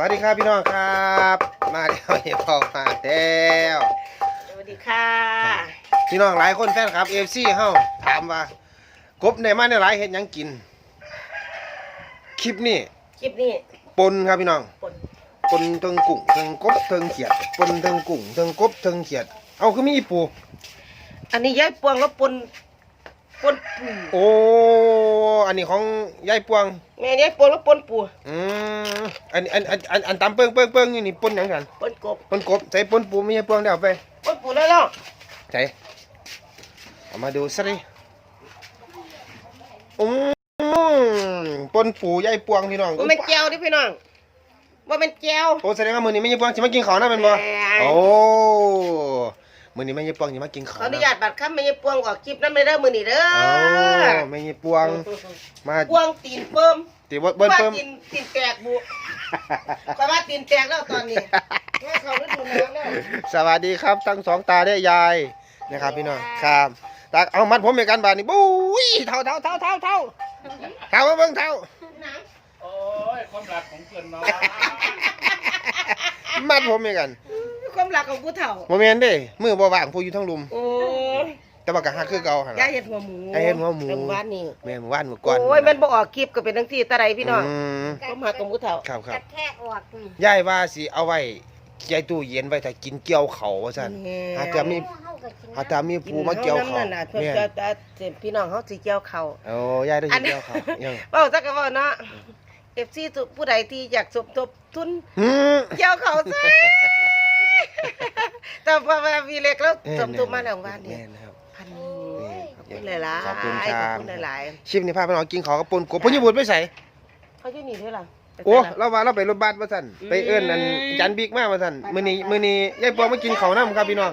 วัสดีครับพี่น้องครับ มาแล้วเฮียพอมาแล้วสวัสดีค่ะ พี่น้องหลายคนแฟนครับเอฟซีเฮาถามว่ากบในมาในหลายเห็ดหยังกิน คลิปนี้คลิปนี้ปนครับพี่น้องปนปนเทิงกุ้งเทิงกบเทิงเขียดปนเทิงกุ้งเทิงกบเทิงเขียด เอาคือมีอีปูอันนี้ยายปวงแล้วปน ปนปูโอ้ อันนี้ของยายปวง แม่ยายปวงแล้วปนปูอืมอันอันอันอันอันตำเปิ้งเปิ้งเปิ้งอยู่นี่ปนหยังกันปนกบปนกบใส่ปนปูไม่ใช่ปวงเดี๋ยวเอาไปปนปูแล้วเนาะใช่เอามาดูสิอืมปนปูยายปวงพี่น้องว่าเป็นแก้วดิพี่น้องว่าเป็นแก้วโอ้แสดงว่ามือนี้ไม่ยายปวงจะมากินข้าวนะเป็นบ่แม่โอ้ มือนี้ไม่ยายปวงจะมากินขข้าวออนุนะญาตบัตรค้ำแม่ยายปวงออกคลิปนั้นไม่ได้อมือนี่เด้อโอ้ไม่ยายปวงมาปวงตีนเปิมตีบเบิ้ลว่าเพิ่ม ตีนตีนแตกบุแต่ว่าตีนแตกแล้วตอนนี้แม่เขาฤดูหนาวแล้ว สวัสดีครับทั้งสองตาได้ยายนะครับพี่น้องครับตาเอามัดผมในการบานนี่บุ้ยเท่าเท่าเท่าเท่าเท่าเท่ามาเบิ่งเท่า โอ้ยความรักของเพื่อนน้องมัดผมในกัน ความรักของผู้เฒ่า โมเมนเด้มือบ่ว่างผู้อยู่ทั้งลุม โอ้ยแต่ว่าก็ฮักคือเก่าหั่นยาล่ะ ยเห็ดหัวหมูยายเห็ดหัวหมูเรื่องบ้านนี่แม่นเมื่อวานเมื่อก่อนโอ้ยมันบ่ออกคลิปก็เป็นทั้งที่ตะไรพี่น้องมก็มากับผู้เฒ่า ครับคกรัระบแทกออกนี่ยายว่าสิเอาไว้ยายตู้เย็นไว้ถ้ากินเกี่ยวเขาว่าซั่นอาจจะมีเฮาก็กินอาจจะมีปูมาเกี่ยวเขานั่นน่ะเพิ่นแม่นจะจะจะพี่น้องเขาสิเกี่ยวเขาโอ้ยายได้อักินนนี้เกี่ยวเขายังเว้าจักก็เว้าเนาะ FC ทุกผู้ใดที่อยากสมทบทุนหืมเกี่ยวเขาซะ แต่พอมาวีเล็กแล้วสมทบมาแล้วบ้านนี่แม่นะครับพันนี่ขอบคุณหลายๆขอบคุณคขรัอบบคุณหลายชิปนี่พาไปนอนกินข้าวกับปนกบพญบุตรไปใส่ๆเขาอยู่นี่ด้วยล่ะไปโอ้ใส่ละเราว่าเราไปรถบัสมาสั่นไปเอื้อนนั่นจันบิ๊กมามาสั่นมื้อนี้มื้อนี้ยายปวงมากินข้าวน้ำครับพี่น้อง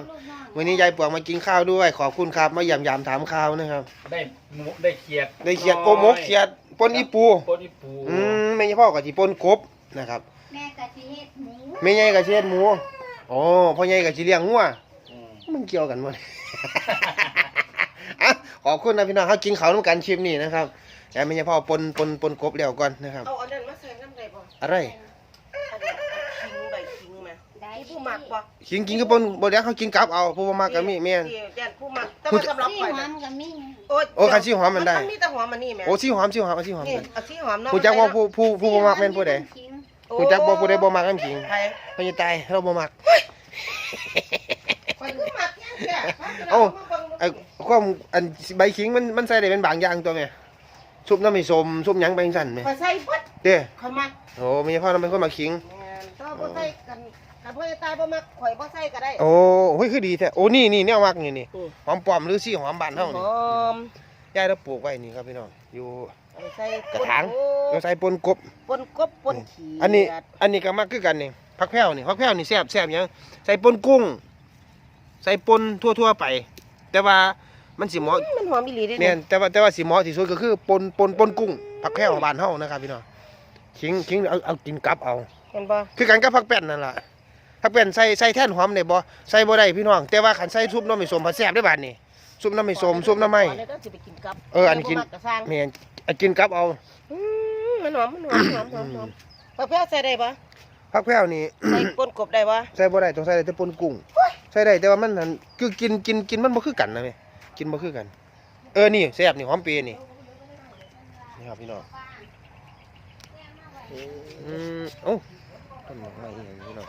มื้อนี้ยายปวงมากินข้าวด้วยขอบคุณครับมาย่ำยามถามข่าวนะครับได้หมูได้เขียดได้เขียดโอมกเขียดปนอีปูปนอีปูอืมไม่ใช่พ่อกับที่ปนกบนะครับแม่กะสิเฮ็ดหมูไม่ใหญ่กับเชียดหมู อ๋อพ่อใหญ่กับชีเลี้ยงงัวอืมมันเกี่ยวกันหมดอะขอบคุณนะพี่น้องเขากินเขาวน้ำกันชิมนี่นะครับแต่ไม่ใช่พ่อปนปนปนกบแล้วก่อนนะครับ เอาอันนั้นมาใส่น้ำได้บ่อะไรอันนี้คิงใบคิงมาได้ที่ผู้มักบ่กินกินก็ปนบ่ได้เขากินกลับเอาผู้บ่มากก็มีแม่น ที่ย่านผู้มักแต่ว่าสำหรับที่ข่อยหอนะมก็มีไงโอ้ยโอ้คันซี่หอมมันได้มันมีแต่หอมมันนี่แม่โอ้ซี่หอมซี่หอมเอาซี่หอมนี่กันเอาที่หอมเนาะผู้จักว่าผู้ผู้ผู้บ่มักแม่นผู้ใดโอ้ผู้จักบ่ผู้ใดบ่มักน้ำขิงใครเพิ่นจะตายเราบ่มักข่อยคือมักยังแก่เอ้าไอ้ความอันใบขิงมันมันใส่ได้เป็นบางอย่างตัวแม่ซุปน้ำไม่ส้มซุปหยังไปจังซั่นแม่ข่อยใส่เบิดเด้อข่อยมักโอ้ไม่ใช่พ่อเราเป็นคนมักขิงแม่นถ้าบ่ใส่กันถ้าบ่ได้ตายบ่มักข่อยบ่ใส่ก็ได้โอ้โหคือดีแท้โอ้นี่นี่แนวมักนี่นี่อืมหอมปลอมหรือซี่หอมบ้านเฮาหนี่อมยายเราปลูกไว้นี่ครับพี่น้องอยู่เอา ใส่กระถางโอ้เราใส่ปนกบ ปนกบปนขี้อันนี้ อันนี้ก็มักคือกันนี่ผักแพรวนี่ผักแพรวนี่แซ่บแซ่บหยังใส่ปนกุ้ง ใส่ปนทั่วๆไป แต่ว่ามันสิเหมาะมันหอมอีหลีเด้แม่นแต่ว่าแต่ว่าสิเหมาะที่สุดก็คือปนปนปนกุ้งผักแพรวบ้านเฮานะครับพี่น้องขิงขิงเอาเอากินกับเอา เห็นบ่คือกันกับผักแป้นนั่นล่ะผักแป้นใส่ใส่แท่นหอมได้บ่ใส่บ่ได้พี่น้อง แต่ว่าคันใส่ซุปน้ำไม่ส้มผัดแซ่บได้บาดนี้ซุปน้ำไม่ส้มซุปน้ำไม้ขอเลยก็สิไปกินกับเอออันนี้กิน บ่มักระสร้างแม่น เอากินกับเอาอืมมันหอมมันหอมหอมหอมหอมปลาเพี้ยใส่ได้ปะผักแพรวนี่ ใส่ปนกบได้ปะใส่บ่ได้ต้องใส่ได้แต่ปนกุ้งใส่ได้แต่ว่ามันนั่นคือกินกินกินมันบ่คือกันนะแม่กินบ่คือกัน เออนี่แซ่บนี่หอมเปรย์นี่นี่ครับพี่น้องอืมโอ้ต้นหมากไม้อีหยังพี่น้อง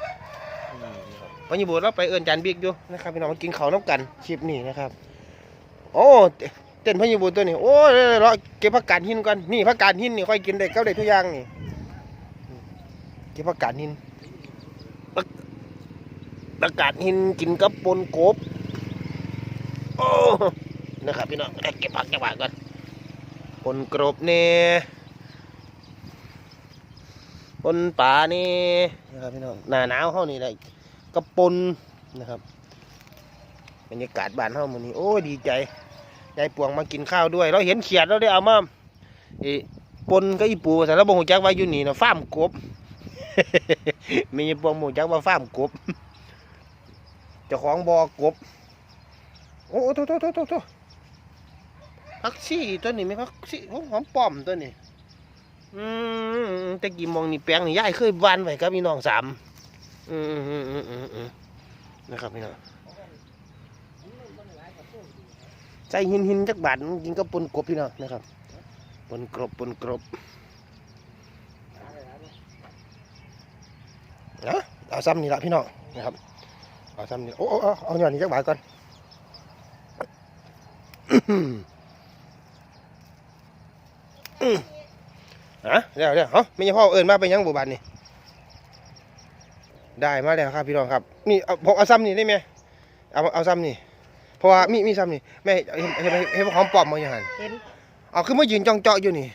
อืมนี่ครับพอญี่ปุ่นเราไปเอิ้นจานบิ๊กอยู่นะครับพี่น้องมากินข้าวน้ำกันคลิปนี้นะครับ โอ้ เต้นพอญี่ปุ่นตัวนี้โอ้ยรอเก็บผักกาดหินก่อนนี่ผักกาดหินนี่ค่อยกินได้ก้าได้ทุกอย่างนี่เก็บผักกาดหินอากาศหินกินกับปนกบโอ้นะครับพี่น้องเก็บผักเก็บผักก่อนปนกรบเนี่ยปนป่านี่นะครับพี่น้องหน้าหนาวเฮานี่แหละกับปนนะครับบรรยากาศบ้านเฮามื้อนี้โอ้ดีใจ ยายปวงมากินข้าวด้วย เราเห็นเขียดเราได้เอามาเอปนกับอีปูแต่เราบ่ฮู้จักว่าอยู่นี่นะฟาร์มกบมียายปวงบ่ฮู้จักว่าฟาร์มกบเจ้าของบอกบ โอ้โอ้โตโตโตโตโตพักซี่ตัวนี้ไหมพักซี่หอมป้อมตัวนี้อืมแต่กี่มองนี่แปลงนี่ยายเคยวานไว้กับพี่น้องสามอืมอืมอืมอืมอืมอืมนะครับพี่น้องใส่หินหินจักบาทกินก็ปนกบพี่น้องนะครับปนกรบปนกรบนะเอาซ้ำนี่ละพี่น้องนะครับเอาซ้ำนี่โอ้โอ้เอาเอาหน่อยนี่จักบาทก่อนฮะเดี๋ยวเดี๋ยวเฮ้ไม่ใช่พ่อเอิญมาเป็นยังบุบานนี่ได้มาแล้วครับพี่น้องครับนี่เอาผมเอาซ้ำนี่ได้ไหมเอาเอาซ้ำนี่ ราะว่ามีมีซ้ำนี่แม่เห็นเห็นเห็นหอมปลอมมาอย่างหันเห็นเอาคือมายืนจ้องเจาะอยู่นี่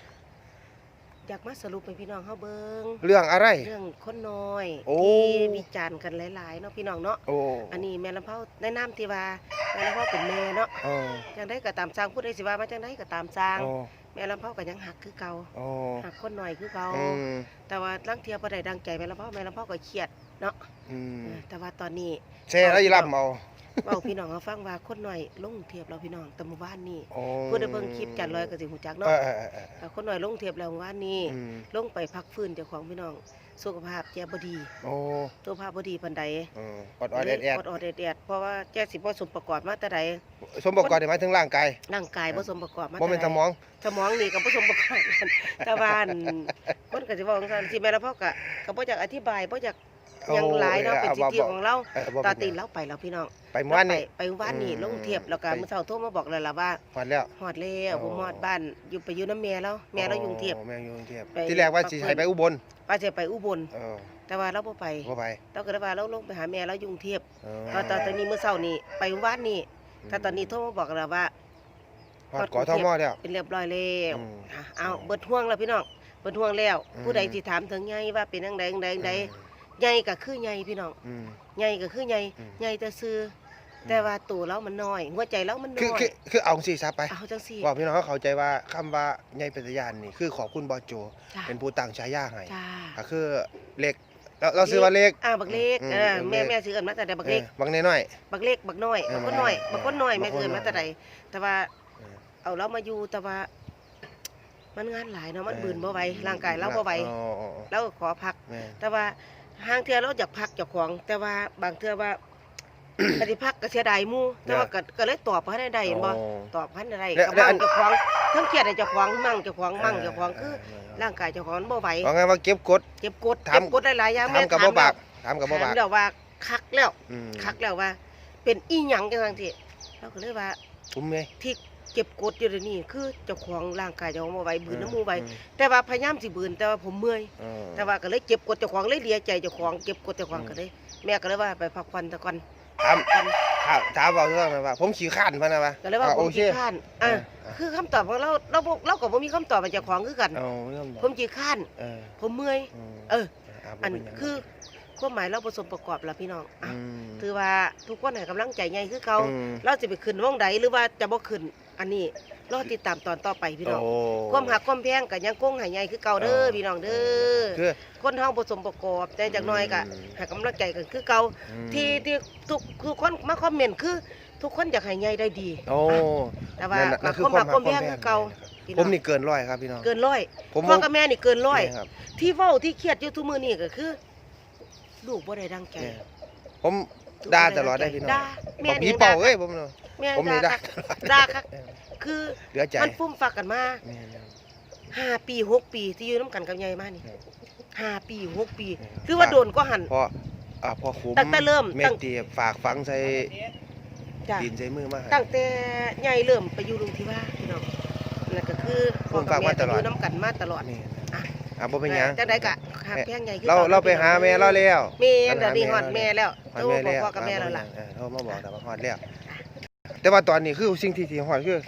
อยากมาสรุปให้พี่น้องเฮาเบิ่งเรื่องอะไร เรื่องคนน้อยโอ้ ที่วิจารณ์กันหลายๆเนาะพี่น้องเนาะโอ้อันนี้แม่ลำเผาแนะนำที่ว่าแม่ลำเผาเป็นแม่เนาะโอ้จังได้ก็ตามสร้างพูดได้สิว่ามาจังได้ก็ตามสร้าง โอ้แม่ลำเผาก็ยังหักคือเก่าโอ้หักคนน้อยคือเก่าอืมแต่ว่าลังเทียบ่ได้ดังใจแม่ลำเผาแม่ลำเผาก็เครียดเนาะอืมเออแต่ว่าตอนนี้ แช่แล้วยีรับเอา เว้าพี่น้องเขาฟังว่าคนน้อยลงเทียบเราพี่น้องแต่เมื่อวานนี้โอ้ผู้ได้เบิ่งคลิปจันลอยก็สิฮู้จักเอเนาะอเออเออเออแต่คนน้อยลงเทียบแล้วเมื่อวานนี้อืมลงไปพักฟื้นเจ้าของพี่น้อง สุขภาพแกบ่ดีโอ้สุขภาพบ่ดีปานใดเอออดอดแอดแอดอดอดแอดๆเพราะว่าแกสิบ่สมประกอบมาแต่ใดสมประกอบได้หมายถึงร่างกายร่างกายบ่สมประกอบมาบ่แต่เป็นใดสมอง สมองนี่ก็บ่สมประกอบกัน แต่ว่าอั่นคนก็สิเว้าจังซั่นที่แม่ละพ่อก็ก็บ่อยากอธิบายบ่อยากห ยังหลายเนาะเป็นสิทธิของเราเออบ่ตาเป็ตีนนหยังเราไปแล้วพี่น้องไปเมื่อวานนี่ไปไปว่านนี่อืมลงเทียบแล้วก็ไปมื้อเช้าโทรมาบอกแล้วล่ะว่าฮอดแล้วฮอดแล้วผมอ๋อฮอดบ้านอยู่ไปอยู่น้ำแม่แล้วแม่เราอยู่กรุงเทพโแม่อยู่กรุงเทพไปที่แรกว่าสิพักผ่อนให้ไปอุบลป้าจะไปอุบลเออแต่ว่าเราบ่ไปบ่ไปเราก็เลยว่าเราลงไปหาแม่เราอยู่กรุงเทพเออตอนตอนตอนนี้มื้อเช้านี่ไปว่านนี่แต่ตอนนี้โทรมาบอกแล้วว่าฮอดกอทมแล้วเป็นเรียบร้อยแล้วอืมอะเอาเบิดห่วงแล้วพี่น้องเบิดห่วงแล้วอืมผู้ใดที่ถามถึงใหญ่ว่าเป็นจังใดจังใดจังใด ใหญ่ก็คือใหญ่พี่น้องอืม ใหญ่ก็คือใหญ่อืม ใหญ่แต่ซื้ออแต่ว่าตัวเรามันน้อยหัวใจเรามันน้คืออยคือคือเอาสิซะไปเอาจังซี่บอกพี่น้องเขาเข้าใจว่าคำว่าใหญ่เป็นตยานนี่คือขอบคุณบอโจ จ้าเป็นผู้ตั้งฉายาให้จ้าก็คือเล็กเราเราซื้อว่าเล็ก อ่าบักเล็กอืมเอออืมแม่เล็กแม่ซื้อเอิ้นมาแต่ใดบักเล็กเออบางน้อย บักเล็กบักน้อยเออบักคนน้อยเออบักคนน้อยบัแม่กคนซื้อเอิ้นมาน้อยแต่ใดแต่ว่าเออ เอาเรามาอยู่แต่ว่า มันงานหลายเนาะมันเออบืนบ่ไหวร่างกายเราบ่ไหวอ๋ออ๋ออ๋อเราก็ขอพัก แม่นแต่ว่า ห้างเทื่อเราอยากพักเจ้าของ แต่ว่าบางเทื่อว่าปฏิพักก็เสียดายหมู่แต่ว่าก็ก็เลยตอบบ่ได้ได้เห็นบ่อ๋อตอบพันได้แล้วก็แล้วอัมั่น งเจ้าของทั้งเครียดให้เจ้าของมั่งเจ้าของมั่งเจ้าของคือเออร่างกายเจ้าของมันบ่ไหวเอาไงว่าเก็บกด เจ็บกดถาม เจ็บกดหลายๆอย่างถามกับบ่บากถามกับบ่ถามบากแล้วว่าคักแล้ว อืมคักแล้วว่า เป็นอีหยังจังซั่นที่เราก็เลยว่าผมไงที่ เก็บกดอยู่เดี๋ยวนี้คือเจ้าของร่างกายเจ้าของบ่ไหวบืนน้ำมูกไหวอืมแต่ว่าพยายามสิบืนแต่ว่าผมเมื่อยเออแต่ว่าก็เลยเก็บกดเจ้าของเลยเลียใจเจ้าของเก็บกดเจ้าของก็เลยแม่ก็เลยว่าไปพักผ่อนตะก่อนถามถามถามบอกเรื่องว่า ผมขี้ข้านพะนะวะก็เลยว่าอะผโอมเคขี้ข้านอะอะคือคำตอบของเราเราบ่เราก็บ่มีคำตอบให้เจ้าของคือกันเอาเรื่องผมขี้ข้านเออผมเมื่อยมเออะบ่อันเป็นหยังคือความหมายเราผสมประกอบล่ะพี่น้องอะมถือว่าทุกคนให้กำลังใจใหญ่คือเก่าอืมเราจะไปขึ้นวงใดหรือว่าจะบ่ขึ้น อันนี้รอติดตามตอนต่อไปพี่น้องโอ้ ความหักความแพงก็ยังคงให้ใหญ่คือเก่าเด้อพี่น้องเด้อคือ คนเฮาผสมประกอบแต่จักหน่อยก็อืม ให้กำลังใจกันคือเก่าอืมที่ที่ทุกทุกคนมาคอมเมนต์คือ ทุกคนอยากให้ใหญ่ได้ดี โอ้ แต่ว่านั่นน่ะนั่นคือความหักความมคาวหัแพกงความแพงคือเก่าพี่ผมน้องนี่เกินร้อยครับพี่น้องเกินร้อยผมพ่อกับแม่นี่เกินร้อยแม่ครับที่เว้าที่เครียดอยู่ทุกมื้อนี่ก็คือ ลูกบ่ได้ดังใจแม่ผมด่าตลอดได้พี่น้องด่าแม่บอกนี่ผีเป่าด่า เอ้ยผมเนาะ แม่ผมนี่ด่าด่าคักด่าคักคือเหลือใจมันฟุ่มฟักกันมาแม่นห้าปีหกปีที่อยู่น้ำกันกับยายมานี่ครับ ห้าปีหกปีครับคือว่าโดนก็หัน พออ่าพอขุมตั้งแต่เริ่มแม่ตั้งเตียฝากฝังใส่จ้ะดินใส่มือมาให้ ตั้งแต่ยายเริ่มไปอยู่ลุงที่ว่าพี่น้องนั่นก็คือพ่อผมฟักับงแม่มาตก็ลอดอยู่น้ำกันมาตลอดนี่อะอะบ่เป็นหยัง จังไดก็หักแพงใหญ่คือเราก่เราไปหาแม่เราแล้ว แม่เดี๋ยวนี้ฮอดแม่แล้วฮอดโตแม่แล้วพ่อกับแม่แล้วล่ะ เออโทรมาบอกแต่ว่าฮอดแล้ว แต่ว่าตอนนี้คือสิ่งที่ที่ฮอดคือ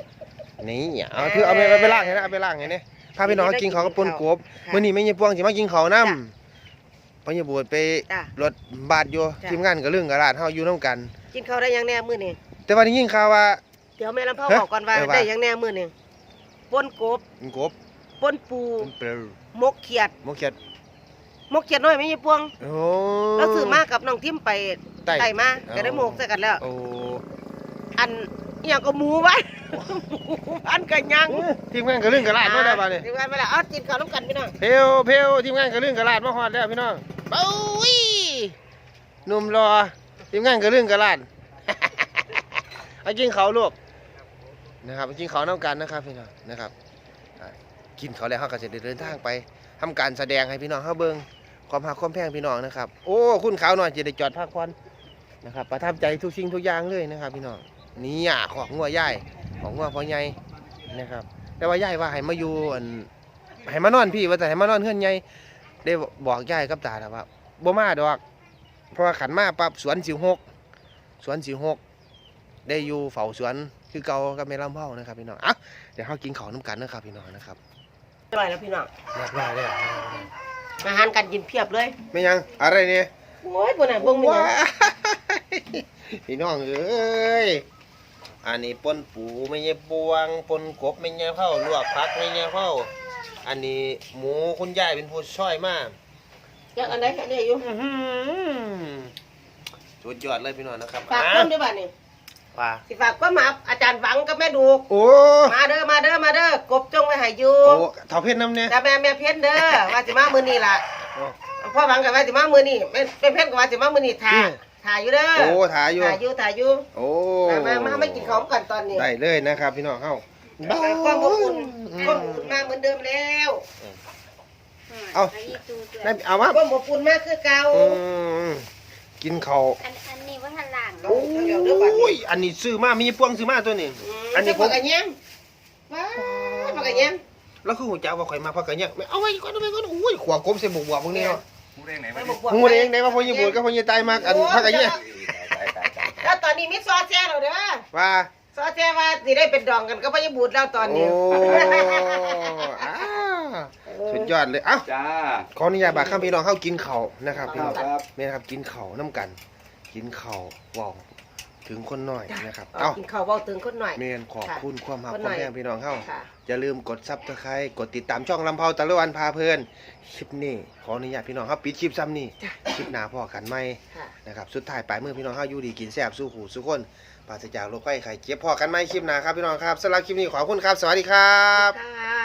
นี่เอาคือเอาไปไปล้างให้นะเอาไปล้างให้นี่พาพี่น้องกินข้าวกับปนกบค่ะมื้อนี้แม่ยายพวงสิมากินข้าวนํพญบูดไปจ้ะรถบาดอยู่จ้ะ ทีมงานก็เรื่องกับร้านเฮาอยู่นํกัน กินข้าวได้ยังแน่มื้อนี้แต่ว่าได้ยินข่าวว่า เดี๋ยวแม่ลำพ่อฮะบอกก่อนว่าเออว่า ได้ยังแน่มื้อนี้ปนกบปนกบปนปูปนเปลือมกเขียดหมกเขียดมกเขียดน้อยไม่ใช่พวงโอ้เราซื้อมากับน้องทิมไปไต่ ไต่มาเอาก็ได้หมกใส่กันแล้ว โอ้ อันอหย่างก็หมูบ้านหมูบ้านกันยังทีมงานกระลึงกระลาดมาแล้วบ้านนี่ทีมงานมาแล้วเอากินข้าวน้ำกันพี่น้องเพลวเพลวทีมงานกระลึงกระลาดมาฮอดแล้วพี่น้องเบ้ยหนุ่มรอทีมงานกระลึงกระลาดเอากินเขาวลูกนะครับเอากินเขาวน้ำกันนะครับพี่น้องนะครับอ่ากินเขาวแล้วเขาก็จะได้เดินทางไปทำการแสดงให้พี่น้องเขาเบิ่งความหักความแพงพี่น้องนะครับ โอ้คุณขาวหน่อยจะได้จอดพักผ่อนนะครับประทับใจทุกสิ่งทุกอย่างเลยนะครับ พี่น้อง นี่อะของงัวย่ายของงัวพ่อใหญ่นะครับ แต่ว่าย่ายว่าให้มาอยู่อันให้มานอนพี่ว่าแต่ให้มานอนเฮือนใหญ่ได้บอกย่ายกับตาแล้วว่าบ่มาดอกเพราะว่าขันมาปั๊บสวนสิวหกสวนสิวหกได้อยู่เฝ้าสวนคือเก่ากับแม่ลำเผานะครับพี่น้องอะเดี๋ยวเขากินข้าวน้ำกันนะครับพี่น้องนะครับอร่อยแล้วพี่น้องเรียบร้อยแล้วอาหารการกินเพียบเลยไม่ยังอะไรเนี่ยโอ้ยพวกนั้นเบิ่งมีหยังว้ายพี่น้องเอ้ย อันนี้ปนปูไม่ใช่ปวงปนกบไม่ใช่เผาลวกผักไม่ใช่เผาอันนี้หมูคุณยายเป็นผู้ช่อยมากยังอันไหนอันนี้อยู่อื้อหือสุดยอดเลยพี่น้องนะครับฝากอะเพิ่มด้วยบ้านนี่ว่าสิฝากก็มาอาจารย์หวังกับแม่ดูกโอ้มาเด้อมาเด้อมาเด้อกบจงไว้ให้อยู่โอ้เท่าเพชรน้ำเนี่ยแต่แม่แม่เพี้ยนเด้อว่าสิมามื้อนี้ล่ะโอ้พ่อหวังกับว่าสิมามื้อนี้แม่แม่เพี้ยนกับว่าสิมามื้อนี้ถ่าอืม ถ่ายอยู่เด้อโอ้ถ่ายอยู่ถ่ายอยู่ถ่ายอยู่โอ้มามามาไม่กินของกันตอนนี้ได้เลยนะครับ พี่น้องเฮาความอบอุ่นความอบอุ่นมาเหมือนเดิมแล้วเอาอีตูตัวได้เอามาความอบอุ่นมากคือเก่าอืมกินข้าวอันอันนี้ว่าทันหลังโอ้ยโอ้ยอันนี้ซื้อมามีพวงซื้อมาตัวนี้อัอันนนี้นี้ผพวมกอันเนี้ยว้าพวกอันเนี้ยแล้วคือหัวเจ้าว่าข่อยมาพักกันเนี่ยไม่เอาไว้ก่อนเอาไว้ก่อนอุ้ยขวากบใส่บวกๆพวกนี้เนาะ พูดได้ไหนไปวะบวกงูเองได้ว่าพ่อยี่บุญกับพ่อยี่ตายมากอันพักกันเนี่ยแล้วตอนนี้มิซอแซ่แล้วเด้อว่าซอแซ่ว่าสิได้เป็นดองกันก็บ่ยังบูดแล้วตอนนี้โอ้อ้าวสุดยอดเลยเอ้าจ้า ขออนุญาตบากข้ามพี่น้องเข้ากินเข่าวนะครับพี่น้องครับแม่นะครับกินเข่าวน้ำกัน กินเข่าวว้าว ถึงคนหน่อยนะครับ เอาเอ้ากินข้าวเว้าตึงคนหน่อย เมนขอบคุณความหักคนคหน่วามอยแพงพี่น้องเข้าค่ะ อย่าลืมกดซับสไครต์กดติดตามช่องลำเพาตะลุวันพาเพลินคลิปนี้ขออนุญาตพี่น้องครับปิดคลิปซ้ำนี่คลิปหนาพอกันไหมค่ะ นะครับสุดท้ายปลายมือพี่น้องเข้าอยู่ดีกินแซ่บสู้หูสู้คนปราศจากโรคไข้ไข้เจ็บพอกันไหมคลิปหนาครับพี่น้องครับสำหรับคลิปนี้ขอบคุณครับ สวัสดีครับ ค่ะ